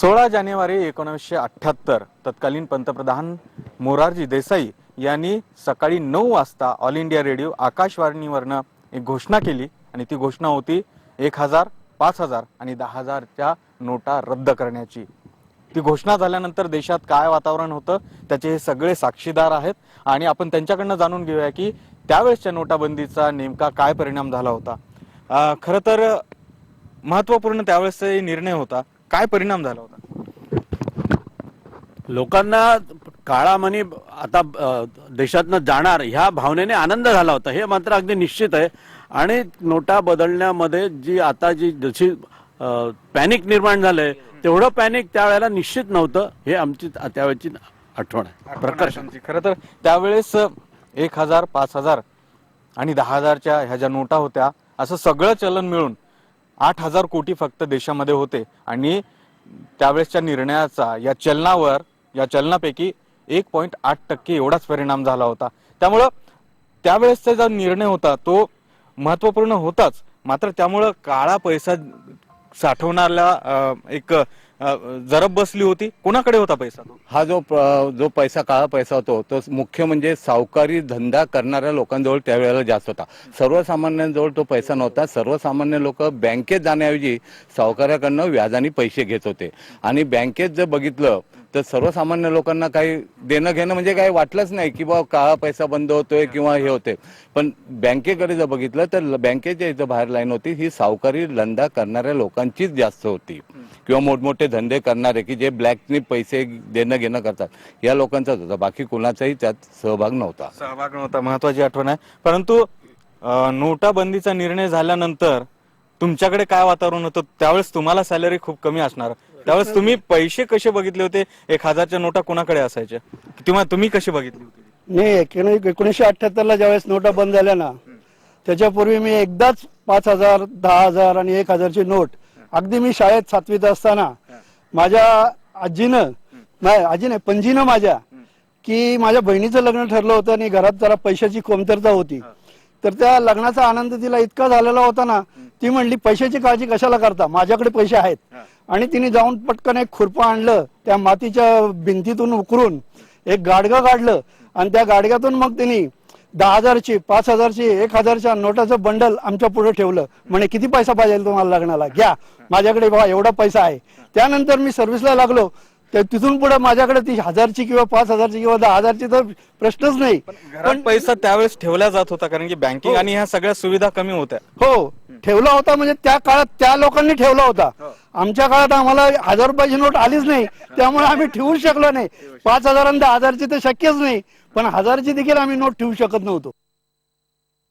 सोळा जानेवारी एकोणीसशे अठ्ठ्याहत्तर. तत्कालीन पंतप्रधान मोरारजी देसाई यांनी सकाळी नऊ वाजता ऑल इंडिया रेडिओ आकाशवाणीवरनं एक घोषणा केली आणि ती घोषणा होती एक हजार पाच हजार आणि दहा हजारच्या नोटा रद्द करण्याची. ती घोषणा झाल्यानंतर देशात काय वातावरण होतं त्याचे हे सगळे साक्षीदार आहेत आणि आपण त्यांच्याकडनं जाणून घेऊया की त्यावेळेसच्या नोटाबंदीचा नेमका काय परिणाम झाला होता. खरं तर महत्त्वपूर्ण त्यावेळेसचा निर्णय होता. काय परिणाम झाला होता? लोकांना काळामनी आता अ, देशातनं जाणार ह्या भावनेने आनंद झाला होता हे मात्र अगदी निश्चित आहे. आणि नोटा बदलण्यामध्ये जी आता जी जशी पॅनिक निर्माण झालंय तेवढं पॅनिक त्यावेळेला निश्चित नव्हतं हे आमची त्यावेळेची आठवण आहे. प्रकर्ष आमची. खरं तर त्यावेळेस एक हजार पाच हजार आणि दहा हजारच्या ह्या ज्या नोटा होत्या असं सगळं चलन मिळून आठ हजार कोटी फक्त देशामध्ये होते. आणि त्यावेळेसच्या निर्णयाचा या चलनावर या चलनापैकी एक पॉईंट आठ टक्के एवढाच परिणाम झाला होता. त्यामुळं त्यावेळेसचा जो निर्णय होता तो महत्त्वपूर्ण होताच. मात्र त्यामुळं काळा पैसा साठवणाऱ्याला एक जरब बसली होती. कोणाकडे होता पैसा तो? हा जो जो पैसा काळा पैसा होतो तो मुख्य म्हणजे सावकारी धंदा करणाऱ्या लोकांजवळ त्यावेळेला जास्त होता. सर्वसामान्यांजवळ तो पैसा नव्हता. सर्वसामान्य लोक बँकेत जाण्याऐवजी सावकाराकडनं व्याजाने पैसे घेत होते. आणि बँकेत जर बघितलं तर सर्वसामान्य लोकांना काही देणं घेणं म्हणजे काही वाटलंच नाही की बाबा काळा पैसा बंद होतोय किंवा हे होते पण बँकेकडे जर बघितलं तर बँकेच्या इथं बाहेर लाईन होती ही सावकारी धंदा करणाऱ्या लोकांचीच जास्त होती. किंवा मोठमोठे धंदे करणारे की जे ब्लॅकने पैसे देणं घेणं करतात या लोकांचाच होता. बाकी कोणाचाही त्यात सहभाग नव्हता. सहभाग नव्हता. महत्वाची आठवण आहे. परंतु नोटाबंदीचा निर्णय झाल्यानंतर तुमच्याकडे काय वातावरण होतं? त्यावेळेस तुम्हाला सॅलरी खूप कमी असणार. त्यावेळेस तुम्ही पैसे कसे बघितले होते? एक हजारच्या नोटा कोणाकडे असायच्या? किंवा तुम्ही कसे बघितले होती? नाही एकोणी- एकोणीसशे अठ्ठ्याहत्तरला ज्यावेळेस नोटा बंद झाल्या ना त्याच्यापूर्वी मी एकदाच पाच हजार दहा हजार आणि एक हजारची नोट अगदी मी शाळेत सातवीत असताना माझ्या आजीनं नाही आजी नाही पणजीनं माझ्या की माझ्या बहिणीचं लग्न ठरलं होतं आणि घरात जरा पैशाची कमतरता होती. तर त्या लग्नाचा आनंद तिला इतका झालेला होता ना ती म्हणली पैशाची काळजी कशाला करता? माझ्याकडे पैसे आहेत. आणि तिने जाऊन पटकन एक खुरपं आणलं त्या मातीच्या भिंतीतून उकरून एक गाडगं काढलं. आणि त्या गाडग्यातून मग तिने दहा हजारची पाच हजारची एक हजारच्या नोटाचं बंडल आमच्या पुढे ठेवलं. म्हणे किती पैसा पाहिजे तुम्हाला लग्नाला? घ्या. माझ्याकडे बघा एवढा पैसा आहे. त्यानंतर मी सर्व्हिसला लागलो. तर तिथून पुढे माझ्याकडे ती हजारची किंवा पाच हजारची किंवा दहा हजारची तर प्रश्नच नाही. घरात पैसा त्यावेळेस ठेवला जात होता कारण की बँकिंग आणि ह्या सगळ्या सुविधा कमी होत्या. हो ठेवला होता म्हणजे त्या काळात त्या लोकांनी ठेवला होता. आमच्या काळात आम्हाला हजार रुपयाची नोट आलीच नाही त्यामुळे आम्ही ठेवू शकलो नाही. पाच हजार आणि दहा हजारची तर शक्यच नाही पण हजारची देखील आम्ही नोट ठेवू शकत नव्हतो.